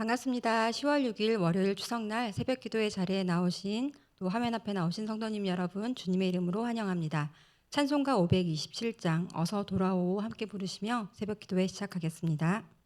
반갑습니다. 10월 6일 월요일 추석날 새벽 기도의 자리에 나오신 또 화면 앞에 나오신 성도님 여러분 주님의 이름으로 환영합니다. 찬송가 527장 어서 돌아오 함께 부르시며 새벽 기도회 시작하겠습니다.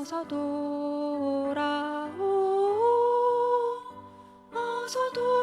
어서 돌아오. 어서 돌아마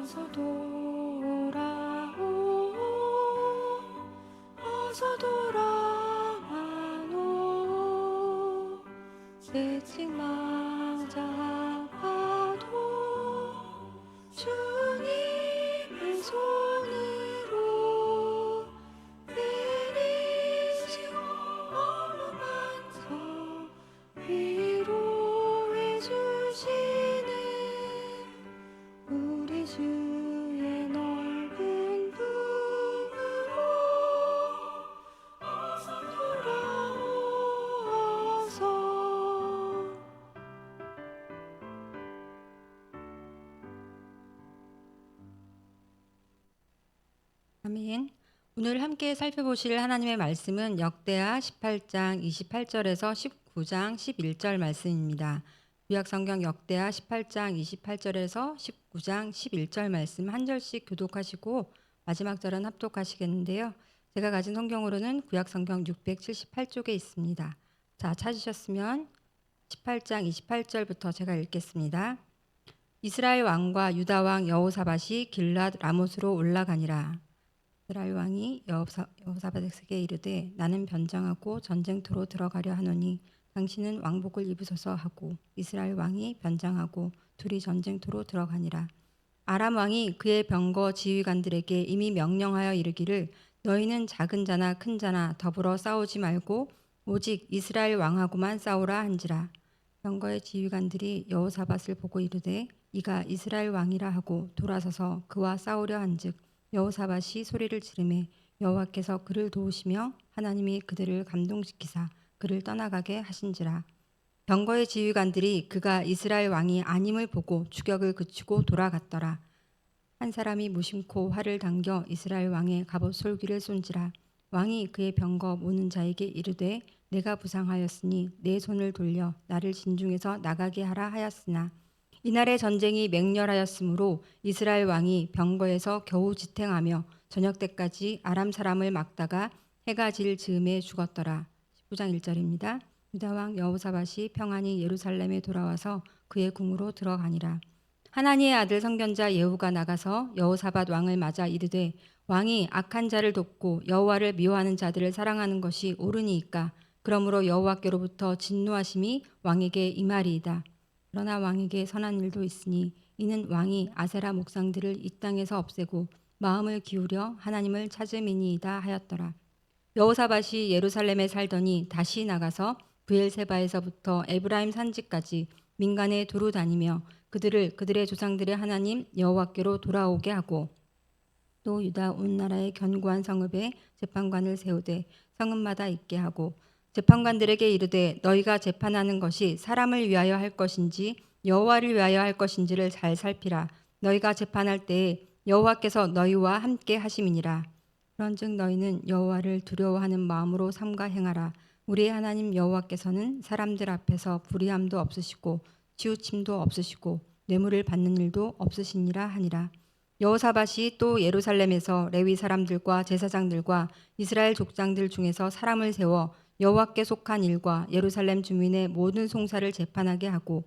어서 돌아오. 어서 돌아와노. 새칭 맞아 오늘 함께 살펴보실 하나님의 말씀은 역대하 18장 28절에서 19장 11절 말씀입니다. 구약 성경 역대하 18장 28절에서 19장 11절 말씀 한 절씩 교독하시고 마지막 절은 합독하시겠는데요. 제가 가진 성경으로는 구약 성경 678쪽에 있습니다. 자, 찾으셨으면 18장 28절부터 제가 읽겠습니다. 이스라엘 왕과 유다 왕 여호사밧이 길랏 라못으로 올라가니라. 이스라엘 왕이 여호사- 여호사밧에게 이르되 나는 변장하고 전쟁터로 들어가려 하노니 당신은 왕복을 입으소서 하고 이스라엘 왕이 변장하고 둘이 전쟁터로 들어가니라. 아람 왕이 그의 병거 지휘관들에게 이미 명령하여 이르기를 너희는 작은 자나 큰 자나 더불어 싸우지 말고 오직 이스라엘 왕하고만 싸우라 한지라. 병거의 지휘관들이 여호사밧을 보고 이르되 이가 이스라엘 왕이라 하고 돌아서서 그와 싸우려 한즉 여호사밧이 소리를 지르매 여호와께서 그를 도우시며 하나님이 그들을 감동시키사 그를 떠나가게 하신지라. 병거의 지휘관들이 그가 이스라엘 왕이 아님을 보고 추격을 그치고 돌아갔더라. 한 사람이 무심코 활을 당겨 이스라엘 왕의 갑옷 솔기를 쏜지라 왕이 그의 병거 모는 자에게 이르되 내가 부상하였으니 내 손을 돌려 나를 진중에서 나가게 하라 하였으나 이날의 전쟁이 맹렬하였으므로 이스라엘 왕이 병거에서 겨우 지탱하며 저녁 때까지 아람 사람을 막다가 해가 질 즈음에 죽었더라. 19장 1절입니다. 유다 왕 여호사밧이 평안히 예루살렘에 돌아와서 그의 궁으로 들어가니라. 하나니의 아들 선견자 예후가 나가서 여호사밧 왕을 맞아 이르되 왕이 악한 자를 돕고 여호와를 미워하는 자들을 사랑하는 것이 옳으니이까 그러므로 여호와께로부터 진노하심이 왕에게 임하리이다. 그러나 왕에게 선한 일도 있으니 이는 왕이 아세라 목상들을 이 땅에서 없애고 마음을 기울여 하나님을 찾음이니이다 하였더라. 여호사밭이 예루살렘에 살더니 다시 나가서 브엘세바에서부터 에브라임 산지까지 민간에 두루 다니며 그들을 그들의 조상들의 하나님 여호와께로 돌아오게 하고 또 유다 온 나라의 견고한 성읍에 재판관을 세우되 성읍마다 있게 하고 재판관들에게 이르되 너희가 재판하는 것이 사람을 위하여 할 것인지 여호와를 위하여 할 것인지를 잘 살피라. 너희가 재판할 때에 여호와께서 너희와 함께 하심이니라. 그런즉 너희는 여호와를 두려워하는 마음으로 삼가 행하라. 우리의 하나님 여호와께서는 사람들 앞에서 불의함도 없으시고 치우침도 없으시고 뇌물을 받는 일도 없으시니라 하니라. 여호사밭이 또 예루살렘에서 레위 사람들과 제사장들과 이스라엘 족장들 중에서 사람을 세워 여호와께 속한 일과 예루살렘 주민의 모든 송사를 재판하게 하고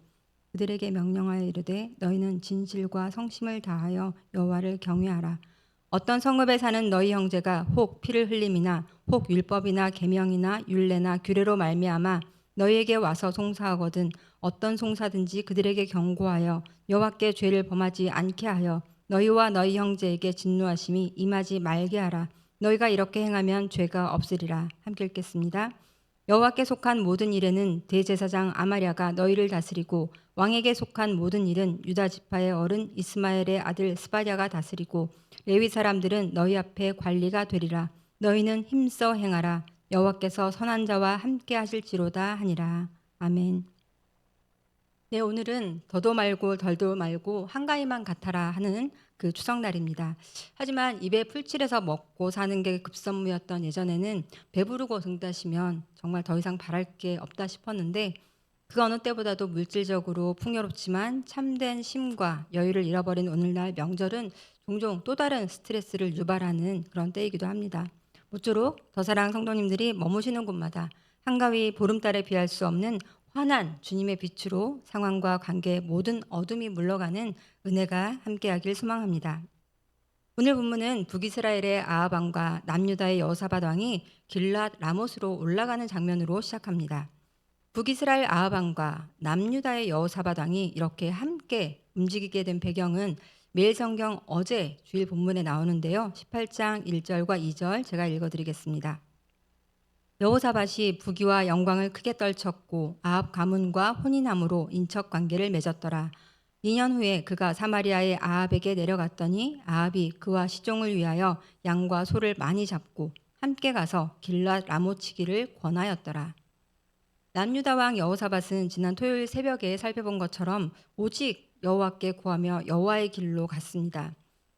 그들에게 명령하여 이르되 너희는 진실과 성심을 다하여 여호와를 경외하라. 어떤 성읍에 사는 너희 형제가 혹 피를 흘림이나 혹 율법이나 계명이나 율례나 규례로 말미암아 너희에게 와서 송사하거든 어떤 송사든지 그들에게 경고하여 여호와께 죄를 범하지 않게 하여 너희와 너희 형제에게 진노하심이 임하지 말게 하라 너희가 이렇게 행하면 죄가 없으리라 함께 읽겠습니다. 여호와께 속한 모든 일에는 대제사장 아마랴가 너희를 다스리고 왕에게 속한 모든 일은 유다 지파의 어른 이스마엘의 아들 스바랴가 다스리고 레위 사람들은 너희 앞에 관리가 되리라 너희는 힘써 행하라 여호와께서 선한 자와 함께 하실지로다 하니라 아멘. 네 오늘은 더도 말고 덜도 말고 한가위만 같아라 하는 그 추석날입니다. 하지만 입에 풀칠해서 먹고 사는 게 급선무였던 예전에는 배부르고 등다시면 정말 더 이상 바랄 게 없다 싶었는데 그 어느 때보다도 물질적으로 풍요롭지만 참된 쉼과 여유를 잃어버린 오늘날 명절은 종종 또 다른 스트레스를 유발하는 그런 때이기도 합니다. 모쪼록 더사랑 성도님들이 머무시는 곳마다 한가위 보름달에 비할 수 없는 환한 주님의 빛으로 상황과 관계의 모든 어둠이 물러가는 은혜가 함께하길 소망합니다. 오늘 본문은 북이스라엘의 아하방과 남유다의 여호사밧 왕이 길랏 라못으로 올라가는 장면으로 시작합니다. 북이스라엘 아하방과 남유다의 여호사밧 왕이 이렇게 함께 움직이게 된 배경은 매일 성경 어제 주일 본문에 나오는데요. 18장 1절과 2절 제가 읽어드리겠습니다. 여호사밧이 부귀와 영광을 크게 떨쳤고 아합 가문과 혼인함으로 인척 관계를 맺었더라. 2년 후에 그가 사마리아의 아합에게 내려갔더니 아합이 그와 시종을 위하여 양과 소를 많이 잡고 함께 가서 길랏 라모치기를 권하였더라. 남유다 왕 여호사밧은 지난 토요일 새벽에 살펴본 것처럼 오직 여호와께 구하며 여호와의 길로 갔습니다.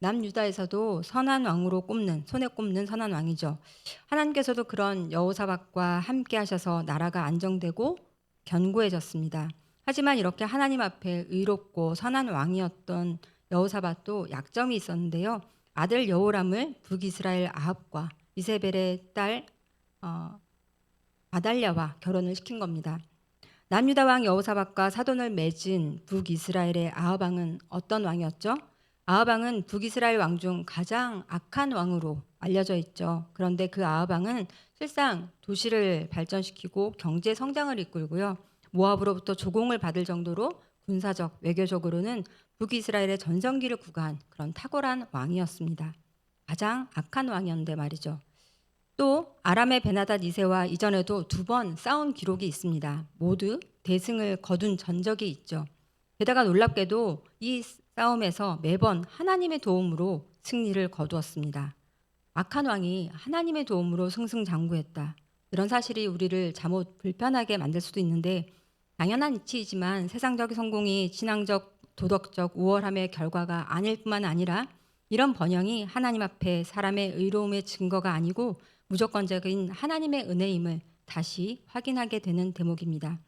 남유다에서도 선한 왕으로 꼽는 손에 꼽는 선한 왕이죠. 하나님께서도 그런 여호사밧과 함께 하셔서 나라가 안정되고 견고해졌습니다. 하지만 이렇게 하나님 앞에 의롭고 선한 왕이었던 여호사밧도 약점이 있었는데요. 아들 여호람을 북이스라엘 아합과 이세벨의 딸 어, 아달랴와 결혼을 시킨 겁니다. 남유다 왕 여호사밧과 사돈을 맺은 북이스라엘의 아합 왕은 어떤 왕이었죠? 아합 왕은 북이스라엘 왕 중 가장 악한 왕으로 알려져 있죠. 그런데 그 아합 왕은 실상 도시를 발전시키고 경제 성장을 이끌고요. 모압으로부터 조공을 받을 정도로 군사적, 외교적으로는 북이스라엘의 전성기를 구가한 그런 탁월한 왕이었습니다. 가장 악한 왕이었는데 말이죠. 또 아람의 베나닷 2세와 이전에도 두 번 싸운 기록이 있습니다. 모두 대승을 거둔 전적이 있죠. 게다가 놀랍게도 이 싸움에서 매번 하나님의 도움으로 승리를 거두었습니다. 악한 왕이 하나님의 도움으로 승승장구했다. 이런 사실이 우리를 잠옷 불편하게 만들 수도 있는데 당연한 이치이지만 세상적 성공이 신앙적 도덕적 우월함의 결과가 아닐 뿐만 아니라 이런 번영이 하나님 앞에 사람의 의로움의 증거가 아니고 무조건적인 하나님의 은혜임을 다시 확인하게 되는 대목입니다.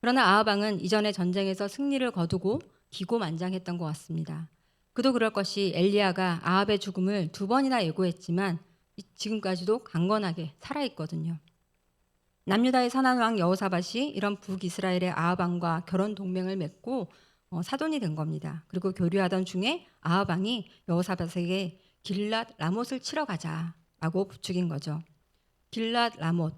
그러나 아하방은 이전의 전쟁에서 승리를 거두고 기고만장했던 것 같습니다. 그도 그럴 것이 엘리야가 아합의 죽음을 두 번이나 예고했지만 지금까지도 강건하게 살아 있거든요. 남유다의 선한 왕 여호사밧이 이런 북이스라엘의 아합 왕과 결혼 동맹을 맺고 어, 사돈이 된 겁니다. 그리고 교류하던 중에 아합 왕이 여호사밧에게 길랏 라못을 치러 가자라고 부추긴 거죠. 길랏 라못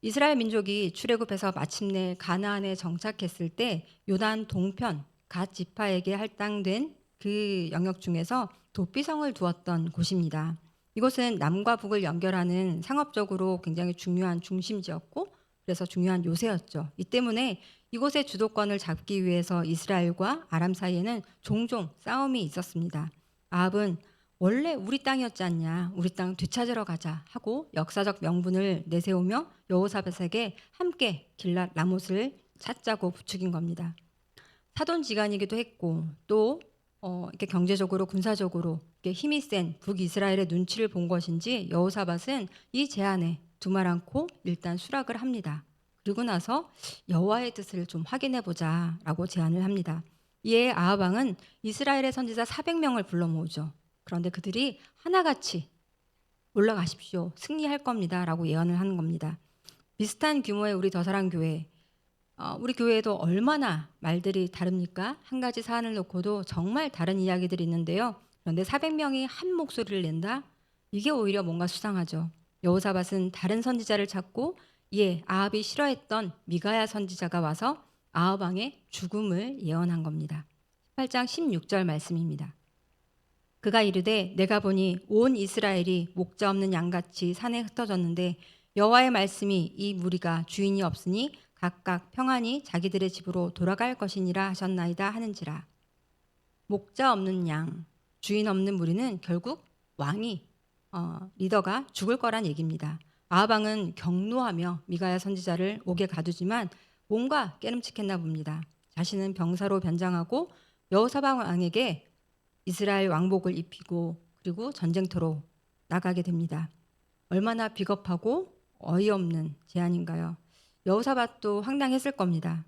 이스라엘 민족이 출애굽해서 마침내 가나안에 정착했을 때 요단 동편 갓 지파에게 할당된 그 영역 중에서 도피성을 두었던 곳입니다. 이곳은 남과 북을 연결하는 상업적으로 굉장히 중요한 중심지였고 그래서 중요한 요새였죠. 이 때문에 이곳의 주도권을 잡기 위해서 이스라엘과 아람 사이에는 종종 싸움이 있었습니다. 아합은 원래 우리 땅이었지 않냐, 우리 땅 되찾으러 가자 하고 역사적 명분을 내세우며 여호사밧에게 함께 길랏 라못을 찾자고 부추긴 겁니다. 사돈지간이기도 했고 또 어, 이렇게 경제적으로 군사적으로 이렇게 힘이 센 북이스라엘의 눈치를 본 것인지 여호사밧은 이 제안에 두말 않고 일단 수락을 합니다. 그리고 나서 여호와의 뜻을 좀 확인해 보자라고 제안을 합니다. 이에 아합 왕은 이스라엘의 선지자 400명을 불러 모으죠. 그런데 그들이 하나같이 올라가십시오. 승리할 겁니다라고 예언을 하는 겁니다. 비슷한 규모의 우리 더사랑 교회 어, 우리 교회에도 얼마나 말들이 다릅니까? 한 가지 사안을 놓고도 정말 다른 이야기들이 있는데요. 그런데 400명이 한 목소리를 낸다? 이게 오히려 뭔가 수상하죠. 여호사밧은 다른 선지자를 찾고 이에 아합이 싫어했던 미가야 선지자가 와서 아합 왕의 죽음을 예언한 겁니다. 18장 16절 말씀입니다. 그가 이르되 내가 보니 온 이스라엘이 목자 없는 양같이 산에 흩어졌는데 여호와의 말씀이 이 무리가 주인이 없으니 각각 평안히 자기들의 집으로 돌아갈 것이니라 하셨나이다 하는지라 목자 없는 양 주인 없는 무리는 결국 왕이 어, 리더가 죽을 거란 얘기입니다. 아합왕은 경노하며 미가야 선지자를 옥에 가두지만 뭔가 깨름칙했나 봅니다. 자신은 병사로 변장하고 여호사밧 왕에게 이스라엘 왕복을 입히고 그리고 전쟁터로 나가게 됩니다. 얼마나 비겁하고 어이없는 제안인가요? 여호사밧도 황당했을 겁니다.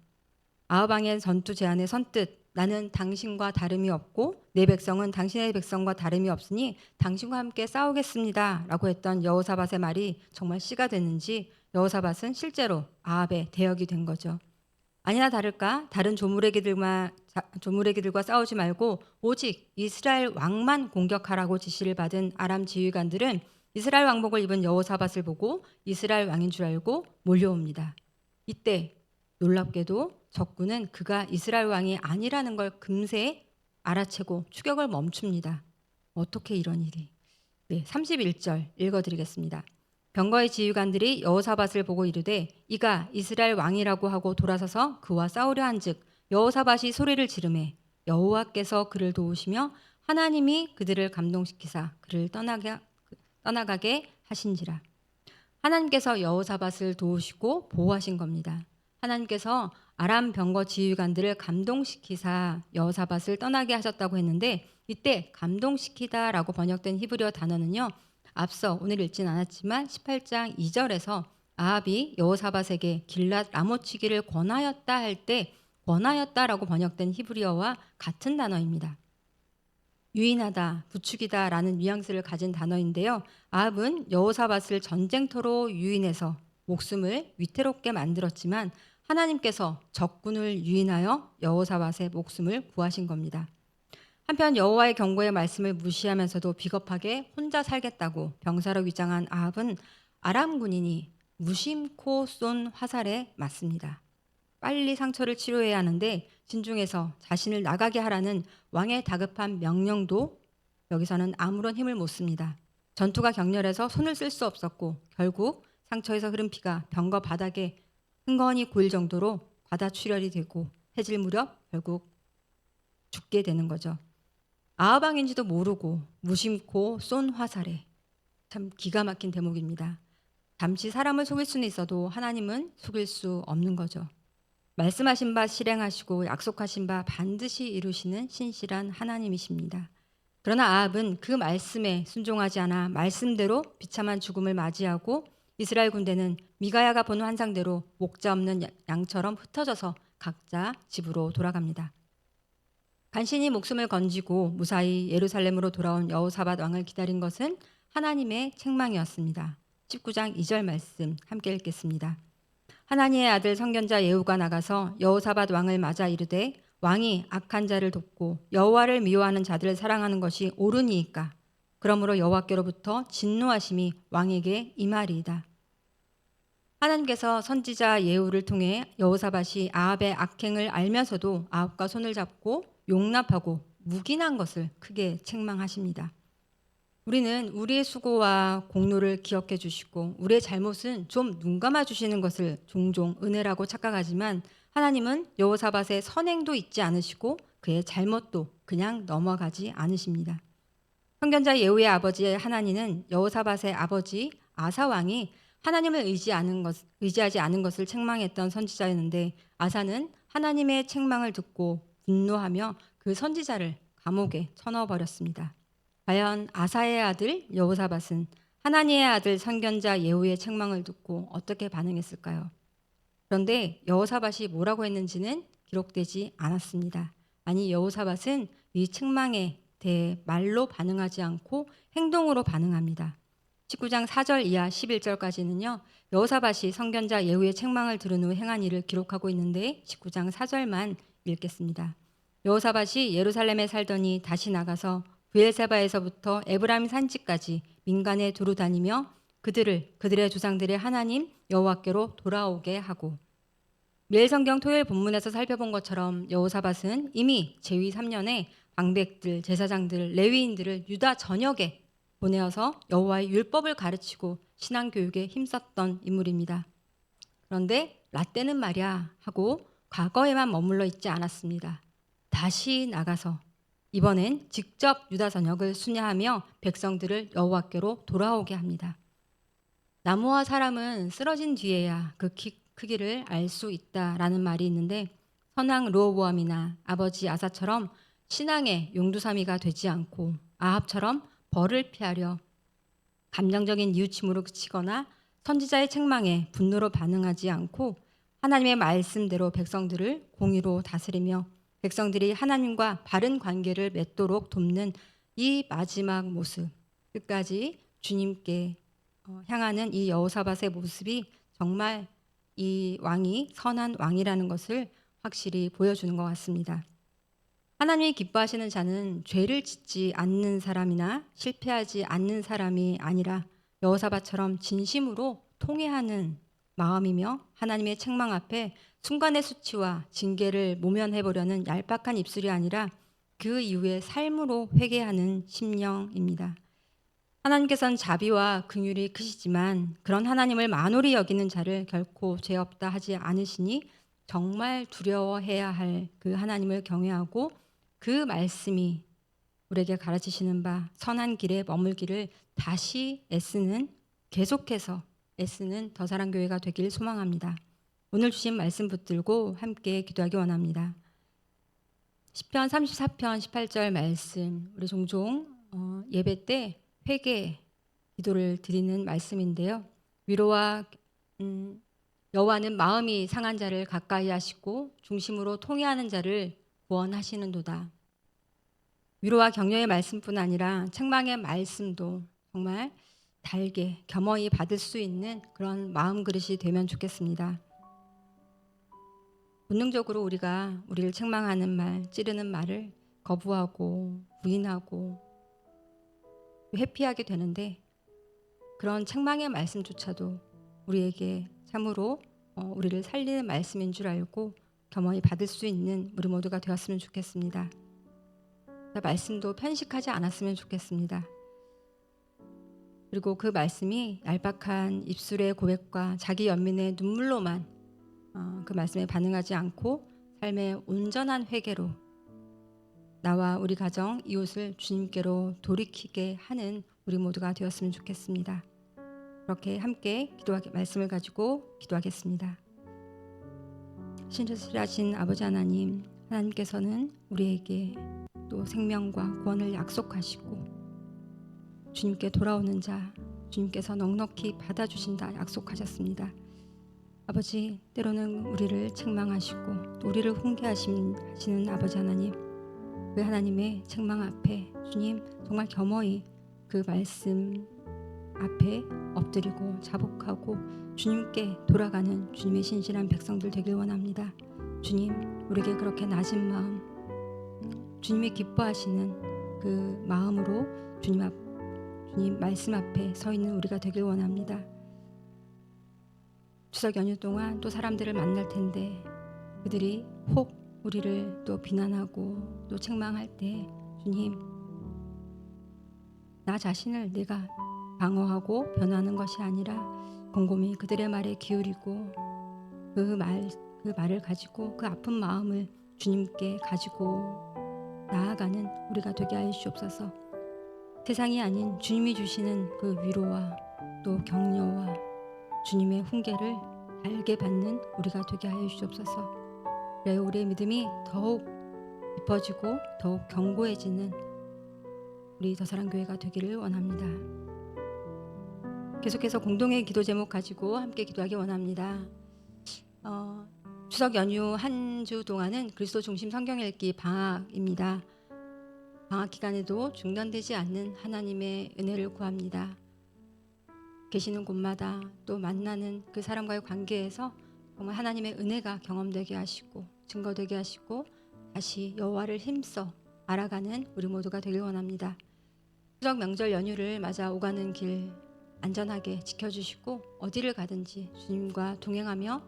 아합왕의 전투 제안에 선뜻 나는 당신과 다름이 없고 내 백성은 당신의 백성과 다름이 없으니 당신과 함께 싸우겠습니다라고 했던 여호사밧의 말이 정말 씨가 됐는지 여호사밧은 실제로 아합의 대역이 된 거죠. 아니나 다를까 다른 조무래기들과 조무래기들과 싸우지 말고 오직 이스라엘 왕만 공격하라고 지시를 받은 아람 지휘관들은 이스라엘 왕복을 입은 여호사밧을 보고 이스라엘 왕인 줄 알고 몰려옵니다. 이때 놀랍게도 적군은 그가 이스라엘 왕이 아니라는 걸 금세 알아채고 추격을 멈춥니다. 어떻게 이런 일이? 네, 31절 읽어드리겠습니다. 병거의 지휘관들이 여호사밧을 보고 이르되 이가 이스라엘 왕이라고 하고 돌아서서 그와 싸우려 한즉 여호사밧이 소리를 지르매 여호와께서 그를 도우시며 하나님이 그들을 감동시키사 그를 떠나게 떠나가게 하신지라 하나님께서 여호사밧을 도우시고 보호하신 겁니다. 하나님께서 아람 병거 지휘관들을 감동시키사 여호사밧을 떠나게 하셨다고 했는데 이때 감동시키다라고 번역된 히브리어 단어는요. 앞서 오늘 읽진 않았지만 18장 2절에서 아합이 여호사밧에게 길랏 라모치기를 권하였다 할 때 권하였다라고 번역된 히브리어와 같은 단어입니다. 유인하다, 부추기다 라는 뉘앙스를 가진 단어인데요. 아합은 여호사밧을 전쟁터로 유인해서 목숨을 위태롭게 만들었지만 하나님께서 적군을 유인하여 여호사밧의 목숨을 구하신 겁니다. 한편 여호와의 경고의 말씀을 무시하면서도 비겁하게 혼자 살겠다고 병사로 위장한 아합은 아람 군인이 무심코 쏜 화살에 맞습니다. 빨리 상처를 치료해야 하는데 진중에서 자신을 나가게 하라는 왕의 다급한 명령도 여기서는 아무런 힘을 못 씁니다. 전투가 격렬해서 손을 쓸 수 없었고 결국 상처에서 흐른 피가 병거 바닥에 흥건히 고일 정도로 과다 출혈이 되고 해질 무렵 결국 죽게 되는 거죠. 아하방인지도 모르고 무심코 쏜 화살에 참 기가 막힌 대목입니다. 잠시 사람을 속일 수는 있어도 하나님은 속일 수 없는 거죠. 말씀하신 바 실행하시고 약속하신 바 반드시 이루시는 신실한 하나님이십니다. 그러나 아합은 그 말씀에 순종하지 않아 말씀대로 비참한 죽음을 맞이하고 이스라엘 군대는 미가야가 본 환상대로 목자 없는 양처럼 흩어져서 각자 집으로 돌아갑니다. 간신히 목숨을 건지고 무사히 예루살렘으로 돌아온 여호사밧 왕을 기다린 것은 하나님의 책망이었습니다. 19장 2절 말씀 함께 읽겠습니다. 하나님의 아들 선견자 예후가 나가서 여호사밧 왕을 맞아 이르되 왕이 악한 자를 돕고 여호와를 미워하는 자들을 사랑하는 것이 옳으니이까 그러므로 여호와께로부터 진노하심이 왕에게 임하리이다. 하나님께서 선지자 예후를 통해 여호사밧이 아합의 악행을 알면서도 아합과 손을 잡고 용납하고 묵인한 것을 크게 책망하십니다. 우리는 우리의 수고와 공로를 기억해 주시고 우리의 잘못은 좀 눈 감아 주시는 것을 종종 은혜라고 착각하지만 하나님은 여호사밧의 선행도 잊지 않으시고 그의 잘못도 그냥 넘어가지 않으십니다. 선견자 예후의 아버지 하나니는 여호사밧의 아버지 아사 왕이 하나님을 의지 않은 것, 의지하지 않은 것을 책망했던 선지자였는데 아사는 하나님의 책망을 듣고 분노하며 그 선지자를 감옥에 쳐넣어 버렸습니다. 과연 아사의 아들 여호사밧은 하나님의 아들 선견자 예후의 책망을 듣고 어떻게 반응했을까요? 그런데 여호사밧이 뭐라고 했는지는 기록되지 않았습니다. 아니 여호사밧은 이 책망에 대해 말로 반응하지 않고 행동으로 반응합니다. 19장 4절 이하 11절까지는요. 여호사밧이 선견자 예후의 책망을 들은 후 행한 일을 기록하고 있는데 19장 4절만 읽겠습니다. 여호사밧이 예루살렘에 살더니 다시 나가서 부엘세바에서부터 에브라임 산지까지 민간에 두루 다니며 그들을 그들의 조상들의 하나님 여호와께로 돌아오게 하고 매일 성경 토요일 본문에서 살펴본 것처럼 여호사밧은 이미 제위 3년에 방백들, 제사장들, 레위인들을 유다 전역에 보내어서 여호와의 율법을 가르치고 신앙 교육에 힘썼던 인물입니다. 그런데 라떼는 말이야 하고 과거에만 머물러 있지 않았습니다. 다시 나가서 이번엔 직접 유다 전역을 순회하며 백성들을 여호와께로 돌아오게 합니다. 나무와 사람은 쓰러진 뒤에야 그 키, 크기를 알 수 있다라는 말이 있는데 선왕 로보암이나 아버지 아사처럼 신앙의 용두사미가 되지 않고 아합처럼 벌을 피하려 감정적인 이웃침으로 그치거나 선지자의 책망에 분노로 반응하지 않고 하나님의 말씀대로 백성들을 공의로 다스리며 백성들이 하나님과 바른 관계를 맺도록 돕는 이 마지막 모습 끝까지 주님께 어, 향하는 이 여호사밧의 모습이 정말 이 왕이 선한 왕이라는 것을 확실히 보여주는 것 같습니다. 하나님이 기뻐하시는 자는 죄를 짓지 않는 사람이나 실패하지 않는 사람이 아니라 여호사밧처럼 진심으로 통회하는 마음이며 하나님의 책망 앞에 순간의 수치와 징계를 모면해 보려는 얄팍한 입술이 아니라 그 이후의 삶으로 회개하는 심령입니다. 하나님께서는 자비와 긍휼이 크시지만 그런 하나님을 만홀히 여기는 자를 결코 죄 없다 하지 않으시니 정말 두려워해야 할 그 하나님을 경외하고 그 말씀이 우리에게 가르치시는 바 선한 길에 머물기를 다시 애쓰는 계속해서 애쓰는 더사랑 교회가 되길 소망합니다. 오늘 주신 말씀 붙들고 함께 기도하기 원합니다. 시편 34편 18절 말씀 우리 종종 어, 예배 때 회개 기도를 드리는 말씀인데요. 위로와 음, 여호와는 마음이 상한 자를 가까이 하시고 중심으로 통회하는 자를 구원하시는도다. 위로와 격려의 말씀뿐 아니라 책망의 말씀도 정말 달게 겸허히 받을 수 있는 그런 마음 그릇이 되면 좋겠습니다. 본능적으로 우리가 우리를 책망하는 말, 찌르는 말을 거부하고 부인하고 회피하게 되는데 그런 책망의 말씀조차도 우리에게 참으로 어, 우리를 살리는 말씀인 줄 알고 겸허히 받을 수 있는 우리 모두가 되었으면 좋겠습니다. 말씀도 편식하지 않았으면 좋겠습니다. 그리고 그 말씀이 얄팍한 입술의 고백과 자기 연민의 눈물로만 어, 그 말씀에 반응하지 않고 삶의 온전한 회개로 나와 우리 가정 이웃을 주님께로 돌이키게 하는 우리 모두가 되었으면 좋겠습니다. 그렇게 함께 기도하게 말씀을 가지고 기도하겠습니다. 신실하신 아버지 하나님, 하나님께서는 우리에게 또 생명과 구원을 약속하시고 주님께 돌아오는 자 주님께서 넉넉히 받아주신다 약속하셨습니다. 아버지 때로는 우리를 책망하시고 또 우리를 훈계하시는 아버지 하나님 그 하나님의 책망 앞에 주님 정말 겸허히 그 말씀 앞에 엎드리고 자복하고 주님께 돌아가는 주님의 신실한 백성들 되길 원합니다. 주님, 우리에게 그렇게 낮은 마음, 주님이 기뻐하시는 그 마음으로 주님 앞, 주님 말씀 앞에 서 있는 우리가 되길 원합니다. 추석 연휴 동안 또 사람들을 만날 텐데 그들이 혹 우리를 또 비난하고 또 책망할 때 주님 나 자신을 내가 방어하고 변하는 것이 아니라 곰곰이 그들의 말에 기울이고 그말그 말을 가지고 그 아픈 마음을 주님께 가지고 나아가는 우리가 되게 하여 주옵소서. 세상이 아닌 주님이 주시는 그 위로와 또 격려와 주님의 훈계를 알게 받는 우리가 되게 하여 주옵소서. 그래 우리의 믿음이 더욱 깊어지고 더욱 견고해지는 우리 더사랑 교회가 되기를 원합니다. 계속해서 공동의 기도 제목 가지고 함께 기도하기 원합니다. 어, 추석 연휴 한 주 동안은 그리스도 중심 성경 읽기 방학입니다. 방학 기간에도 중단되지 않는 하나님의 은혜를 구합니다. 계시는 곳마다 또 만나는 그 사람과의 관계에서 정말 하나님의 은혜가 경험되게 하시고 증거되게 하시고 다시 여호와를 힘써 알아가는 우리 모두가 되길 원합니다. 추석 명절 연휴를 맞아 오가는 길 안전하게 지켜주시고 어디를 가든지 주님과 동행하며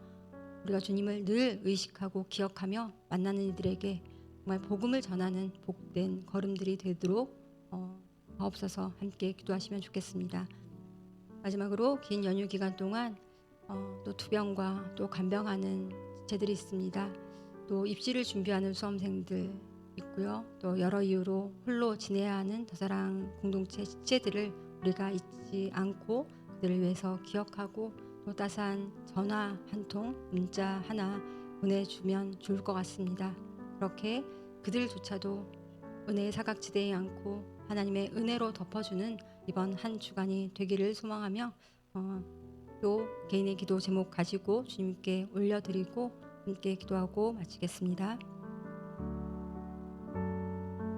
우리가 주님을 늘 의식하고 기억하며 만나는 이들에게 정말 복음을 전하는 복된 걸음들이 되도록 어, 없어서 함께 기도하시면 좋겠습니다. 마지막으로 긴 연휴 기간 동안 어, 또 투병과 또 간병하는 지체들이 있습니다. 또 입시를 준비하는 수험생들 있고요. 또 여러 이유로 홀로 지내야 하는 더사랑 공동체 지체들을 우리가 잊지 않고 그들을 위해서 기억하고 또 따스한 전화 한 통, 문자 하나 보내주면 좋을 것 같습니다. 그렇게 그들조차도 은혜의 사각지대에 않고 하나님의 은혜로 덮어주는 이번 한 주간이 되기를 소망하며 어, 또 개인의 기도 제목 가지고 주님께 올려드리고 함께 기도하고 마치겠습니다.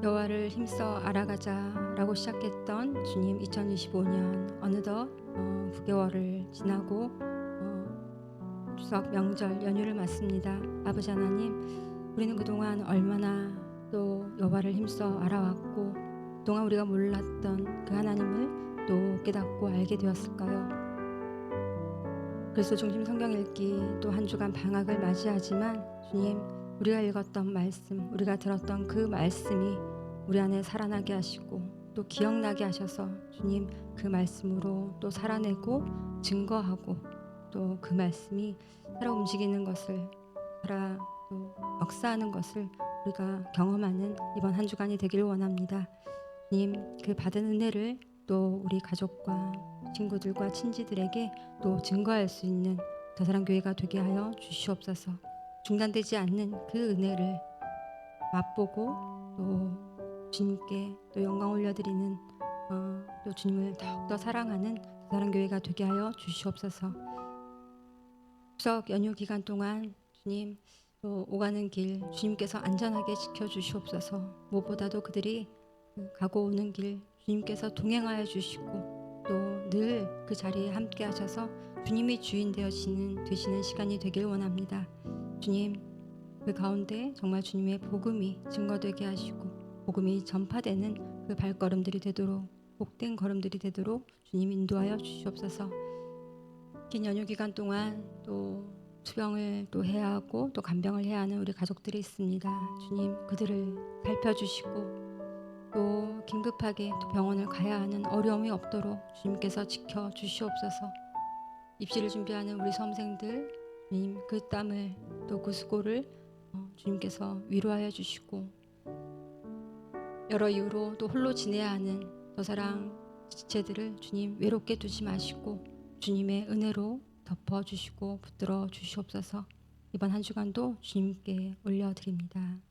여호와를 힘써 알아가자라고 시작했던 주님 2025년 어느덧 어, 9개월을 지나고 어, 추석 명절 연휴를 맞습니다. 아버지 하나님, 우리는 그동안 얼마나 또 여호와를 힘써 알아왔고 그동안 우리가 몰랐던 그 하나님을 또 깨닫고 알게 되었을까요? 그래서 중심 성경 읽기 또 한 주간 방학을 맞이하지만 주님 우리가 읽었던 말씀, 우리가 들었던 그 말씀이 우리 안에 살아나게 하시고 또 기억나게 하셔서 주님 그 말씀으로 또 살아내고 증거하고 또 그 말씀이 살아 움직이는 것을 살아 또 역사하는 것을 우리가 경험하는 이번 한 주간이 되기를 원합니다. 주님 그 받은 은혜를 또 우리 가족과 친구들과 친지들에게 또 증거할 수 있는 더사랑 교회가 되게 하여 주시옵소서. 중단되지 않는 그 은혜를 맛보고 또 주님께 또 영광 올려드리는 어, 또 주님을 더욱더 사랑하는 사랑 교회가 되게 하여 주시옵소서. 추석 연휴 기간 동안 주님 또 오가는 길 주님께서 안전하게 지켜 주시옵소서. 무엇보다도 그들이 그 가고 오는 길 주님께서 동행하여 주시고 또 늘 그 자리에 함께 하셔서 주님이 주인 되어지는 되시는 시간이 되길 원합니다. 주님 그 가운데 정말 주님의 복음이 증거되게 하시고 복음이 전파되는 그 발걸음들이 되도록 복된 걸음들이 되도록 주님 인도하여 주시옵소서. 긴 연휴 기간 동안 또 투병을 또 해야 하고 또 간병을 해야 하는 우리 가족들이 있습니다. 주님 그들을 살펴주시고 또 긴급하게 또 병원을 가야 하는 어려움이 없도록 주님께서 지켜 주시옵소서. 입시를 준비하는 우리 수험생들 주님 그 땀을 또 그 수고를 어, 주님께서 위로하여 주시고 여러 이유로 또 홀로 지내야 하는 저사랑 지체들을 주님 외롭게 두지 마시고 주님의 은혜로 덮어 주시고 붙들어 주시옵소서 이번 한 주간도 주님께 올려드립니다.